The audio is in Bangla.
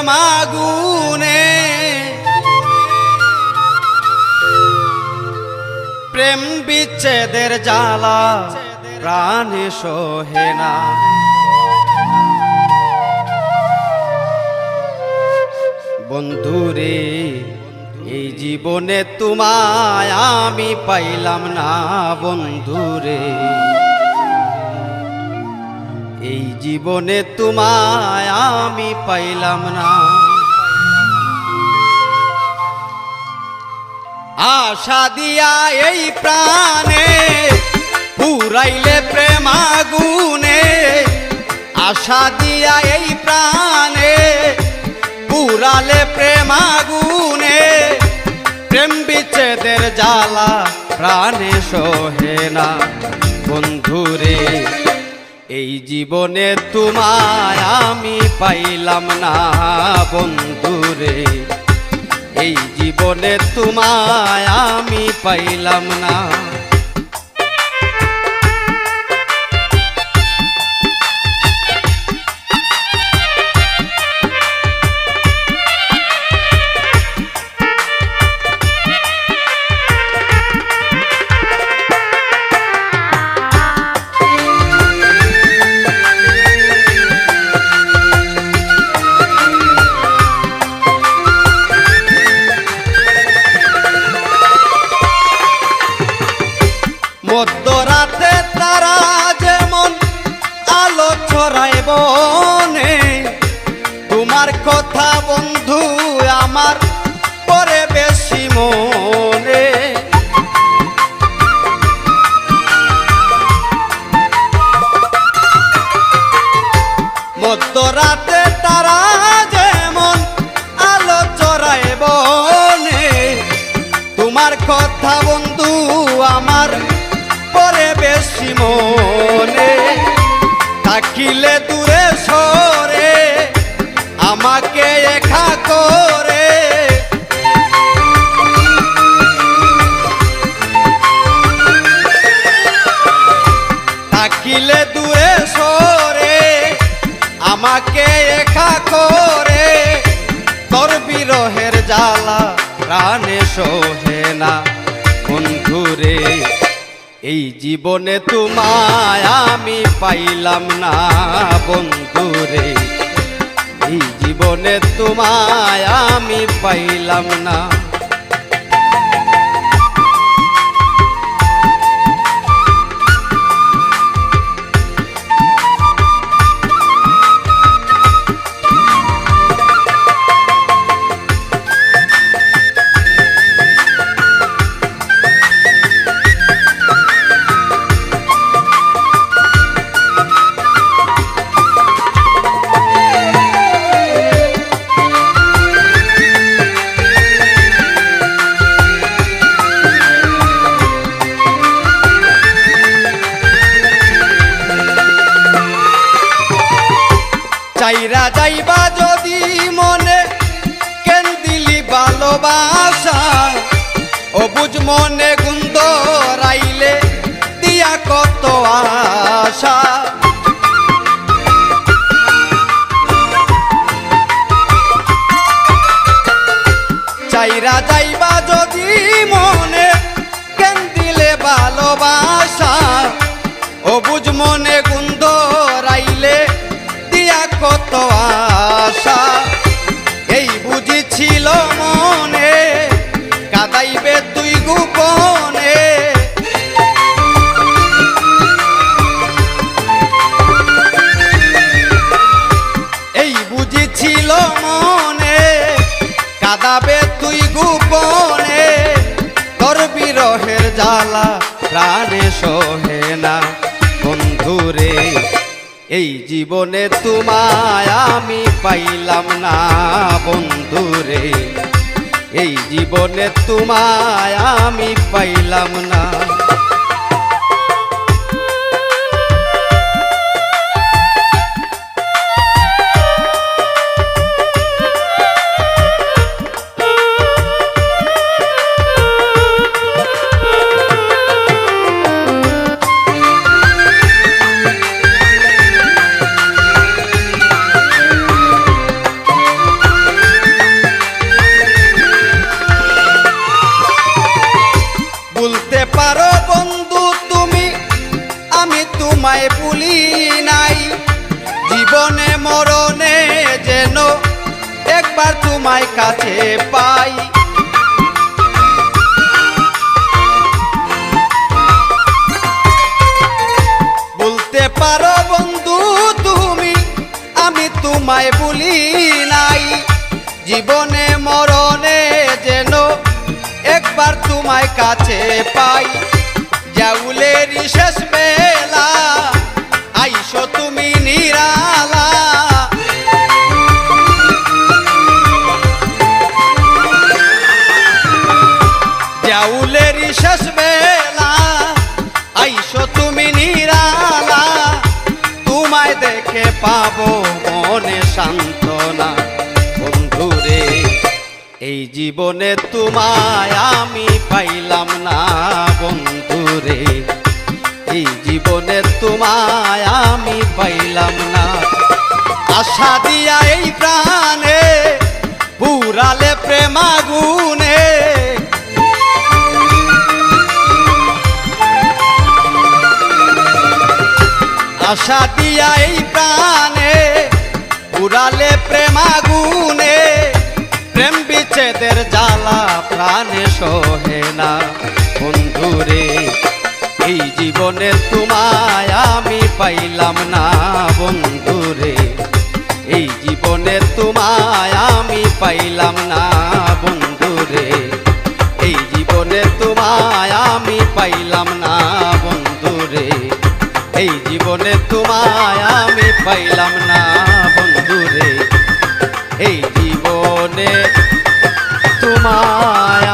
প্রেমাগুনে প্রেম বিচ্ছেদের জ্বালা, প্রাণে সোহে না। বন্ধুরে, এই জীবনে তোমায় আমি পাইলাম না বন্ধুরে। এই জীবনে তোমায় আমি পাইলাম না। আশা দিয়া এই প্রাণে পুরাইলে প্রেমাগুনে আশা দিয়া এই প্রাণে পুরালে প্রেমাগুনে প্রেম বিচ্ছেদের জ্বালা প্রাণে সোহে না। বন্ধুরে এই জীবনে তোমার আমি পাইলাম না বন্ধুরে এই জীবনে তোমায় আমি পাইলাম না। আলো ছড়ায় বনে তোমার কথা বন্ধু আমার পরে বেশি মনে। মধ্যরাতে তারা যেমন আলো চড়ায় বনে তোমার কথা বন্ধু আমার পরে বেশি মনে। থাকিলে দূরে সরে, আমাকে একা করে। থাকিলে দূরে সরে, আমাকে একা করে। তোর বিরহের জ্বালা প্রাণে সোহে না, বন্ধুরে। এই জীবনে তোমায় আমি পাইলাম না বন্ধুরে এই জীবনে তোমায় আমি পাইলাম না। ভালোবাসা অবুজ মনে গুন্দ রাইলে দিয়া কত আশা। চাইরা যাইবা যদি মনে কেন দিলে ভালোবাসা অবুজ মনে গুন্দ রাইলে দিয়া কত আশা। এই বুঝেছিল মনে সোহে না। বন্ধুরে এই জীবনে তোমায় আমি পাইলাম না বন্ধুরে এই জীবনে তোমায় আমি পাইলাম না। বলতে পারো বন্ধু তুমি, আমি তোমায় ভুলি নাই। জীবনে মরণে যেন একবার তোমায় কাছে পাই। বলতে পারো বন্ধু তুমি, আমি তোমায় ভুলি নাই। জীবনে মরণে তোমায় কাছে পাই। জাউলের শেষ বেলা, আইসো তুমি নিরালা। জাউলের শেষ বেলা, আইসো তুমি নিরালা। তোমায় দেখে পাবো মনে সান্ত্বনা এই জীবনে তোমায় আমি পাইলাম না, বন্ধুরে। এই জীবনে তোমায় আমি পাইলাম না। আশা দিয়া এই প্রাণে, পুরালে প্রেমাগুনে আশা দিয়া এই প্রাণে প্রেম বিচ্ছেদের জ্বালা প্রাণে সহে না। বন্ধুরে, এই জীবনে তোমায় আমি পাইলাম না বন্ধুরে। এই জীবনে তোমায় আমি পাইলাম না বন্ধুরে। এই জীবনে তোমায় আমি পাইলাম না বন্ধুরে। এই জীবনে তোমায় আমি পাইলাম না বন্ধুরে। এই জীবনে তোমায়